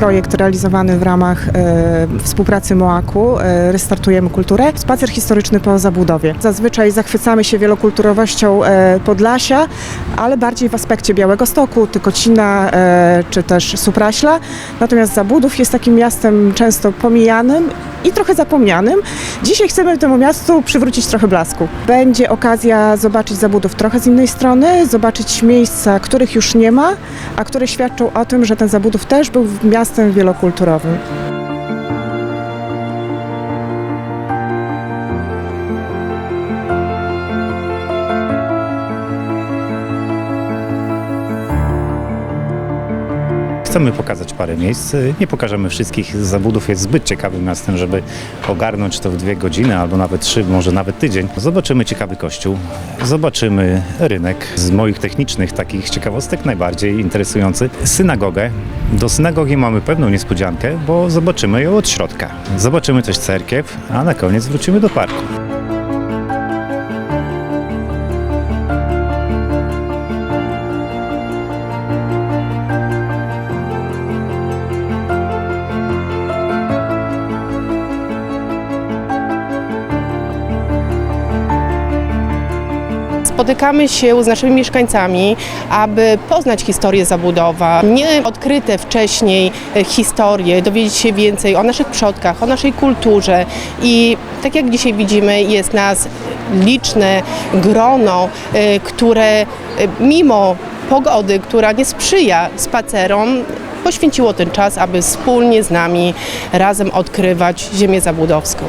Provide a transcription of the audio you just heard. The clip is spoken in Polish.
projekt realizowany w ramach e, współpracy MOAK-u, e, Restartujemy Kulturę, spacer historyczny po zabudowie. Zazwyczaj zachwycamy się wielokulturowością e, Podlasia, ale bardziej w aspekcie Białego Stoku, Tykocina czy też Supraśla. Natomiast Zabudów jest takim miastem często pomijanym i trochę zapomnianym. Dzisiaj chcemy temu miastu przywrócić trochę blasku. Będzie okazja zobaczyć Zabudów trochę z innej strony, zobaczyć miejsca, których już nie ma, a które świadczą o tym, że ten Zabudów też był miastem wielokulturowym. Chcemy pokazać parę miejsc. Nie pokażemy wszystkich. Zabudów jest zbyt ciekawym miastem, żeby ogarnąć to w dwie godziny albo nawet trzy, może nawet tydzień. Zobaczymy ciekawy kościół, zobaczymy rynek. Z moich technicznych takich ciekawostek najbardziej interesujący synagogę. Do synagogi mamy pewną niespodziankę, bo zobaczymy ją od środka. Zobaczymy też cerkiew, a na koniec wrócimy do parku. Spotykamy się z naszymi mieszkańcami, aby poznać historię zabudowa, nie odkryte wcześniej e, historie, dowiedzieć się więcej o naszych przodkach, o naszej kulturze i tak jak dzisiaj widzimy jest nas liczne grono, e, które e, mimo pogody, która nie sprzyja spacerom, poświęciło ten czas, aby wspólnie z nami razem odkrywać ziemię zabudowską.